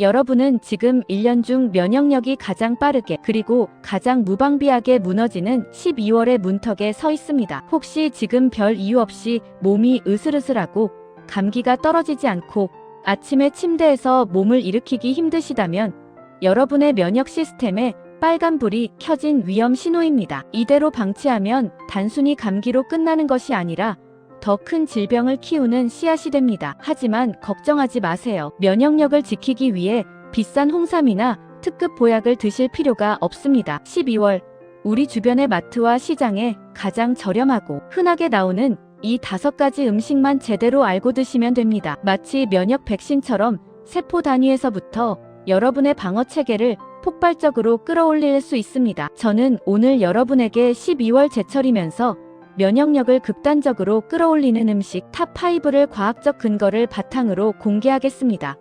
여러분은 지금 1년 중 면역력이 가장 빠르게 그리고 가장 무방비하게 무너지는 12월의 문턱에 서 있습니다. 혹시 지금 별 이유 없이 몸이 으슬으슬하고 감기가 떨어지지 않고 아침에 침대에서 몸을 일으키기 힘드시다면 여러분의 면역 시스템에 빨간불이 켜진 위험 신호입니다. 이대로 방치하면 단순히 감기로 끝나는 것이 아니라 더 큰 질병을 키우는 씨앗이 됩니다. 하지만 걱정하지 마세요. 면역력을 지키기 위해 비싼 홍삼이나 특급 보약을 드실 필요가 없습니다. 12월 우리 주변의 마트와 시장에 가장 저렴하고 흔하게 나오는 이 다섯 가지 음식만 제대로 알고 드시면 됩니다. 마치 면역 백신처럼 세포 단위에서부터 여러분의 방어 체계를 폭발적으로 끌어올릴 수 있습니다. 저는 오늘 여러분에게 12월 제철이면서 면역력을 극단적으로 끌어올리는 음식 탑5를 과학적 근거를 바탕으로 공개하겠습니다.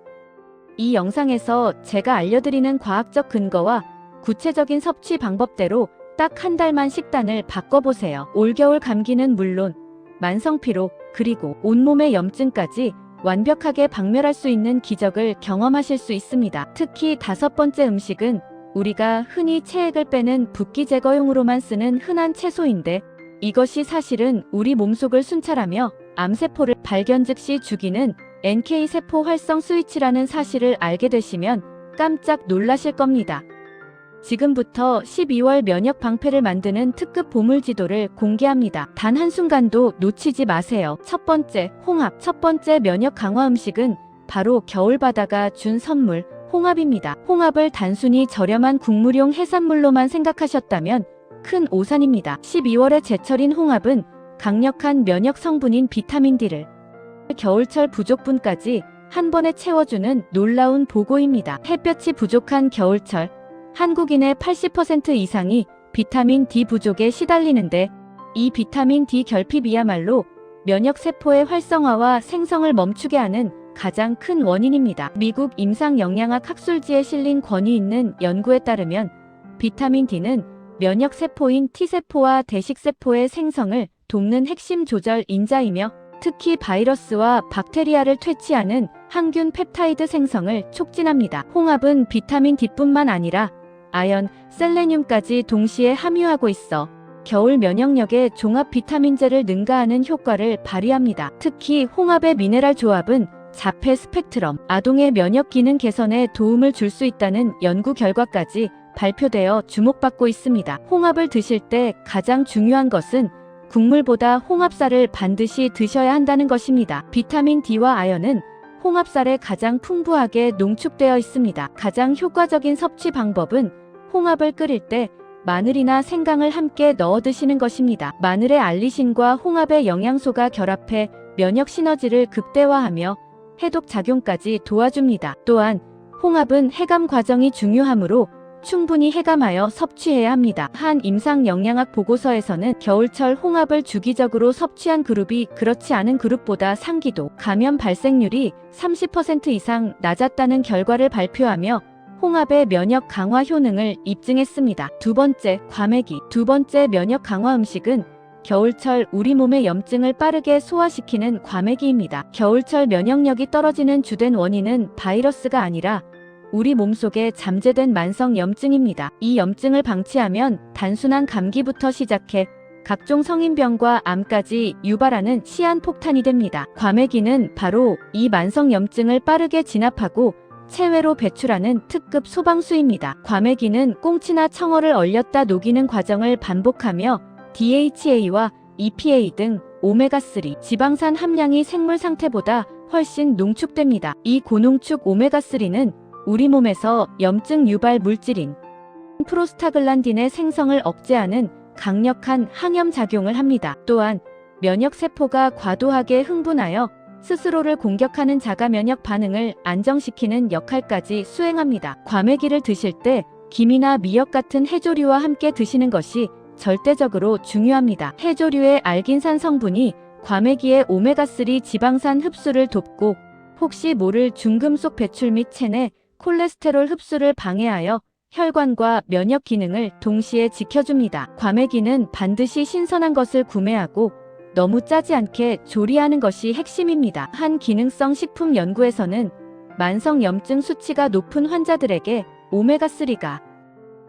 이 영상에서 제가 알려드리는 과학적 근거와 구체적인 섭취 방법대로 딱 한 달만 식단을 바꿔보세요. 올겨울 감기는 물론 만성피로 그리고 온몸의 염증까지 완벽하게 박멸할 수 있는 기적을 경험하실 수 있습니다. 특히 다섯 번째 음식은 우리가 흔히 체액을 빼는 붓기 제거용으로만 쓰는 흔한 채소인데 이것이 사실은 우리 몸속을 순찰하며 암세포를 발견 즉시 죽이는 NK세포 활성 스위치라는 사실을 알게 되시면 깜짝 놀라실 겁니다. 지금부터 12월 면역 방패를 만드는 특급 보물 지도를 공개합니다. 단 한순간도 놓치지 마세요. 첫 번째, 홍합. 첫 번째 면역 강화 음식은 바로 겨울바다가 준 선물, 홍합입니다. 홍합을 단순히 저렴한 국물용 해산물로만 생각하셨다면 큰 오산입니다. 12월의 제철인 홍합은 강력한 면역 성분인 비타민 D를 겨울철 부족분까지 한 번에 채워주는 놀라운 보고입니다. 햇볕이 부족한 겨울철, 한국인의 80% 이상이 비타민 D 부족에 시달리는데 이 비타민 D 결핍이야말로 면역 세포의 활성화와 생성을 멈추게 하는 가장 큰 원인입니다. 미국 임상영양학 학술지에 실린 권위 있는 연구에 따르면 비타민 D는 면역 세포인 T세포와 대식세포의 생성을 돕는 핵심 조절 인자이며 특히 바이러스와 박테리아를 퇴치하는 항균 펩타이드 생성을 촉진합니다. 홍합은 비타민 D뿐만 아니라 아연, 셀레늄까지 동시에 함유하고 있어 겨울 면역력에 종합 비타민제를 능가하는 효과를 발휘합니다. 특히 홍합의 미네랄 조합은 자폐 스펙트럼, 아동의 면역 기능 개선에 도움을 줄 수 있다는 연구 결과까지 발표되어 주목받고 있습니다. 홍합을 드실 때 가장 중요한 것은 국물보다 홍합살을 반드시 드셔야 한다는 것입니다. 비타민 D와 아연은 홍합살에 가장 풍부하게 농축되어 있습니다. 가장 효과적인 섭취 방법은 홍합을 끓일 때 마늘이나 생강을 함께 넣어 드시는 것입니다. 마늘의 알리신과 홍합의 영양소가 결합해 면역 시너지를 극대화하며 해독 작용까지 도와줍니다. 또한 홍합은 해감 과정이 중요하므로 충분히 해감하여 섭취해야 합니다. 한 임상 영양학 보고서에서는 겨울철 홍합을 주기적으로 섭취한 그룹이 그렇지 않은 그룹보다 상기도, 감염 발생률이 30% 이상 낮았다는 결과를 발표하며 홍합의 면역 강화 효능을 입증했습니다. 두 번째, 과메기. 두 번째 면역 강화 음식은 겨울철 우리 몸의 염증을 빠르게 소화시키는 과메기입니다. 겨울철 면역력이 떨어지는 주된 원인은 바이러스가 아니라 우리 몸속에 잠재된 만성 염증입니다. 이 염증을 방치하면 단순한 감기부터 시작해 각종 성인병과 암까지 유발하는 시한폭탄이 됩니다. 과메기는 바로 이 만성 염증을 빠르게 진압하고 체외로 배출하는 특급 소방수입니다. 과메기는 꽁치나 청어를 얼렸다 녹이는 과정을 반복하며 DHA와 EPA 등 오메가3 지방산 함량이 생물 상태보다 훨씬 농축됩니다. 이 고농축 오메가3는 우리 몸에서 염증 유발 물질인 프로스타글란딘의 생성을 억제하는 강력한 항염 작용을 합니다. 또한 면역 세포가 과도하게 흥분하여 스스로를 공격하는 자가 면역 반응을 안정시키는 역할까지 수행합니다. 과메기를 드실 때 김이나 미역 같은 해조류와 함께 드시는 것이 절대적으로 중요합니다. 해조류의 알긴산 성분이 과메기의 오메가3 지방산 흡수를 돕고 혹시 모를 중금속 배출 및 체내 콜레스테롤 흡수를 방해하여 혈관과 면역 기능을 동시에 지켜줍니다. 과메기는 반드시 신선한 것을 구매하고 너무 짜지 않게 조리하는 것이 핵심입니다. 한 기능성 식품 연구에서는 만성 염증 수치가 높은 환자들에게 오메가3가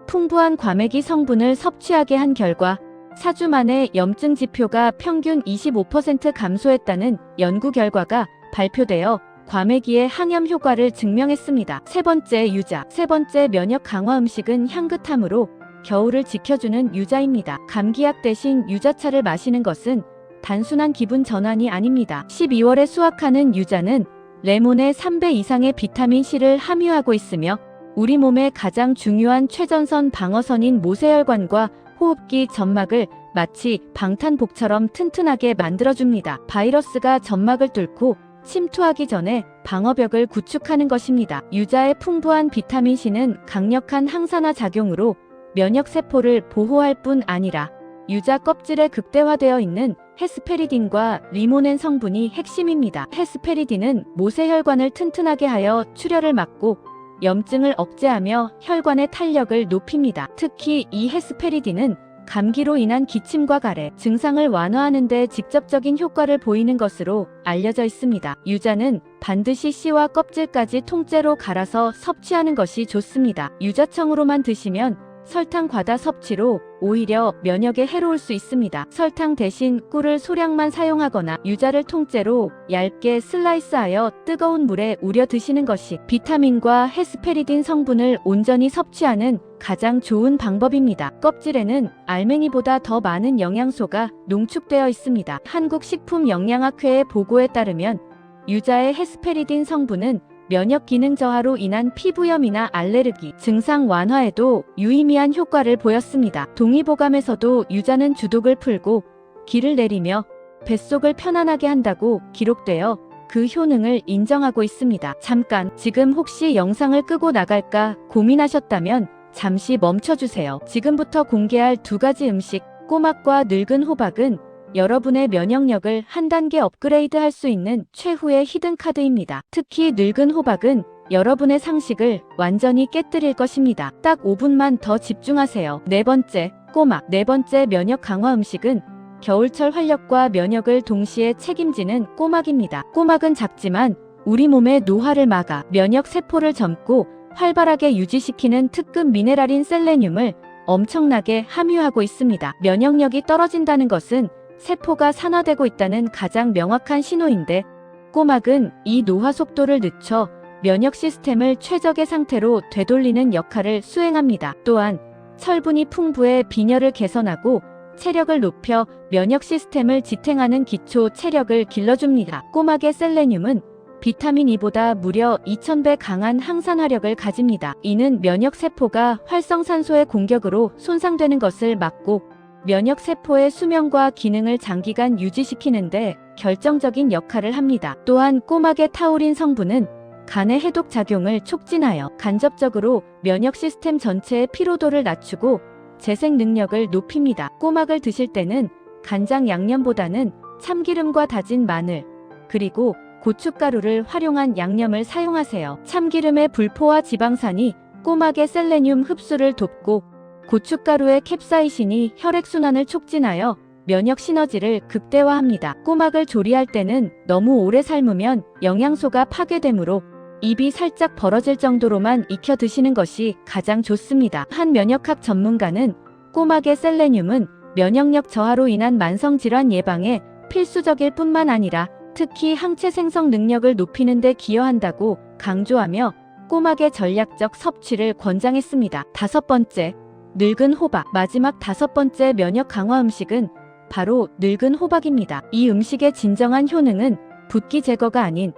풍부한 과메기 성분을 섭취하게 한 결과 4주 만에 염증 지표가 평균 25% 감소했다는 연구 결과가 발표되어 과메기의 항염 효과를 증명했습니다. 세 번째 유자. 세 번째 면역 강화 음식은 향긋함으로 겨울을 지켜주는 유자입니다. 감기약 대신 유자차를 마시는 것은 단순한 기분 전환이 아닙니다. 12월에 수확하는 유자는 레몬의 3배 이상의 비타민 C를 함유하고 있으며 우리 몸의 가장 중요한 최전선 방어선인 모세혈관과 호흡기 점막을 마치 방탄복처럼 튼튼하게 만들어줍니다. 바이러스가 점막을 뚫고 침투하기 전에 방어벽을 구축하는 것입니다. 유자의 풍부한 비타민 C는 강력한 항산화 작용으로 면역 세포를 보호할 뿐 아니라 유자 껍질에 극대화되어 있는 헤스페리딘과 리모넨 성분이 핵심입니다. 헤스페리딘은 모세혈관을 튼튼하게 하여 출혈을 막고 염증을 억제하며 혈관의 탄력을 높입니다. 특히 이 헤스페리딘은 감기로 인한 기침과 가래 증상을 완화하는 데 직접적인 효과를 보이는 것으로 알려져 있습니다. 유자는 반드시 씨와 껍질까지 통째로 갈아서 섭취하는 것이 좋습니다. 유자청으로만 드시면 설탕 과다 섭취로 오히려 면역에 해로울 수 있습니다. 설탕 대신 꿀을 소량만 사용하거나 유자를 통째로 얇게 슬라이스하여 뜨거운 물에 우려 드시는 것이 비타민과 헤스페리딘 성분을 온전히 섭취하는 가장 좋은 방법입니다. 껍질에는 알맹이보다 더 많은 영양소가 농축되어 있습니다. 한국식품영양학회의 보고에 따르면 유자의 헤스페리딘 성분은 면역 기능 저하로 인한 피부염이나 알레르기 증상 완화에도 유의미한 효과를 보였습니다. 동의보감에서도 유자는 주독을 풀고 기를 내리며 뱃속을 편안하게 한다고 기록되어 그 효능을 인정하고 있습니다. 잠깐, 지금 혹시 영상을 끄고 나갈까 고민하셨다면 잠시 멈춰주세요. 지금부터 공개할 두 가지 음식, 꼬막과 늙은 호박은 여러분의 면역력을 한 단계 업그레이드 할 수 있는 최후의 히든카드입니다. 특히 늙은 호박은 여러분의 상식을 완전히 깨뜨릴 것입니다. 딱 5분만 더 집중하세요. 네 번째, 꼬막. 네 번째 면역 강화 음식은 겨울철 활력과 면역을 동시에 책임지는 꼬막입니다. 꼬막은 작지만 우리 몸의 노화를 막아 면역 세포를 젊고 활발하게 유지시키는 특급 미네랄인 셀레늄을 엄청나게 함유하고 있습니다. 면역력이 떨어진다는 것은 세포가 산화되고 있다는 가장 명확한 신호인데 꼬막은 이 노화 속도를 늦춰 면역 시스템을 최적의 상태로 되돌리는 역할을 수행합니다. 또한 철분이 풍부해 빈혈을 개선하고 체력을 높여 면역 시스템을 지탱하는 기초 체력을 길러줍니다. 꼬막의 셀레늄은 비타민 E보다 무려 2000배 강한 항산화력을 가집니다. 이는 면역 세포가 활성산소의 공격으로 손상되는 것을 막고 면역 세포의 수명과 기능을 장기간 유지시키는데 결정적인 역할을 합니다. 또한 꼬막의 타우린 성분은 간의 해독 작용을 촉진하여 간접적으로 면역 시스템 전체의 피로도를 낮추고 재생 능력을 높입니다. 꼬막을 드실 때는 간장 양념보다는 참기름과 다진 마늘, 그리고 고춧가루를 활용한 양념을 사용하세요. 참기름의 불포화 지방산이 꼬막의 셀레늄 흡수를 돕고 고춧가루의 캡사이신이 혈액순환을 촉진하여 면역 시너지를 극대화합니다. 꼬막을 조리할 때는 너무 오래 삶으면 영양소가 파괴되므로 입이 살짝 벌어질 정도로만 익혀 드시는 것이 가장 좋습니다. 한 면역학 전문가는 꼬막의 셀레늄은 면역력 저하로 인한 만성질환 예방에 필수적일 뿐만 아니라 특히 항체 생성 능력을 높이는 데 기여한다고 강조하며 꼬막의 전략적 섭취를 권장했습니다. 다섯 번째, 늙은 호박. 마지막 다섯 번째 면역 강화 음식은 바로 늙은 호박입니다. 이 음식의 진정한 효능은 붓기 제거가 아닌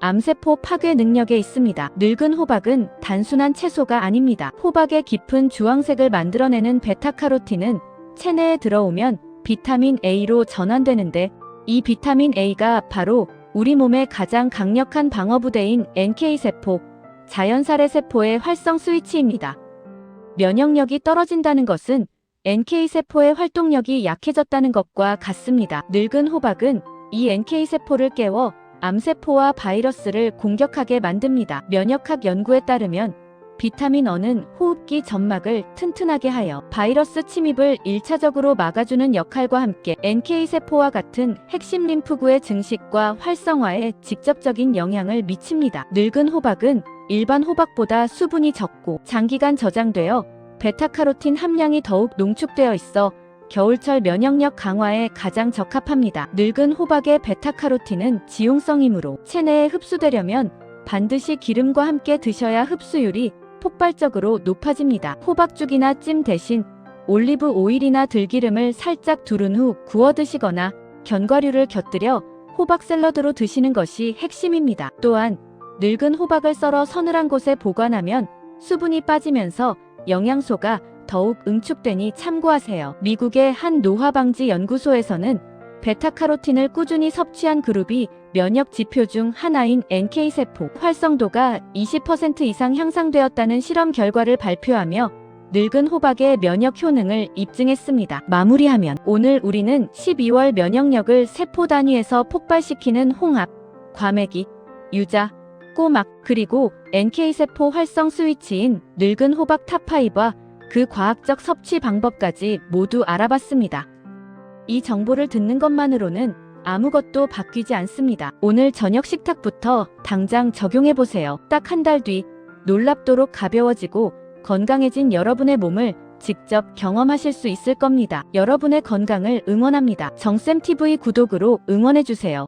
암세포 파괴 능력에 있습니다. 늙은 호박은 단순한 채소가 아닙니다. 호박의 깊은 주황색을 만들어내는 베타카로틴은 체내에 들어오면 비타민 A로 전환되는데 이 비타민 A가 바로 우리 몸의 가장 강력한 방어부대인 NK세포, 자연살해 세포의 활성 스위치입니다. 면역력이 떨어진다는 것은 NK세포의 활동력이 약해졌다는 것과 같습니다. 늙은 호박은 이 NK세포를 깨워 암세포와 바이러스를 공격하게 만듭니다. 면역학 연구에 따르면 비타민 어는 호흡기 점막을 튼튼하게 하여 바이러스 침입을 1차적으로 막아주는 역할과 함께 NK세포와 같은 핵심 림프구의 증식과 활성화에 직접적인 영향을 미칩니다. 늙은 호박은 일반 호박보다 수분이 적고 장기간 저장되어 베타카로틴 함량이 더욱 농축되어 있어 겨울철 면역력 강화에 가장 적합합니다. 늙은 호박의 베타카로틴은 지용성이므로 체내에 흡수되려면 반드시 기름과 함께 드셔야 흡수율이 폭발적으로 높아집니다. 호박죽이나 찜 대신 올리브 오일이나 들기름을 살짝 두른 후 구워 드시거나 견과류를 곁들여 호박 샐러드로 드시는 것이 핵심입니다. 또한 늙은 호박을 썰어 서늘한 곳에 보관하면 수분이 빠지면서 영양소가 더욱 응축되니 참고하세요. 미국의 한 노화방지 연구소에서는 베타카로틴을 꾸준히 섭취한 그룹이 면역 지표 중 하나인 NK세포 활성도가 20% 이상 향상되었다는 실험 결과를 발표하며 늙은 호박의 면역 효능을 입증했습니다. 마무리하면 오늘 우리는 12월 면역력을 세포 단위에서 폭발시키는 홍합, 과메기, 유자, 꼬막, 그리고 NK세포 활성 스위치인 늙은 호박 탑5와 그 과학적 섭취 방법까지 모두 알아봤습니다. 이 정보를 듣는 것만으로는 아무것도 바뀌지 않습니다. 오늘 저녁 식탁부터 당장 적용해보세요. 딱 한 달 뒤 놀랍도록 가벼워지고 건강해진 여러분의 몸을 직접 경험하실 수 있을 겁니다. 여러분의 건강을 응원합니다. 정쌤TV 구독으로 응원해주세요.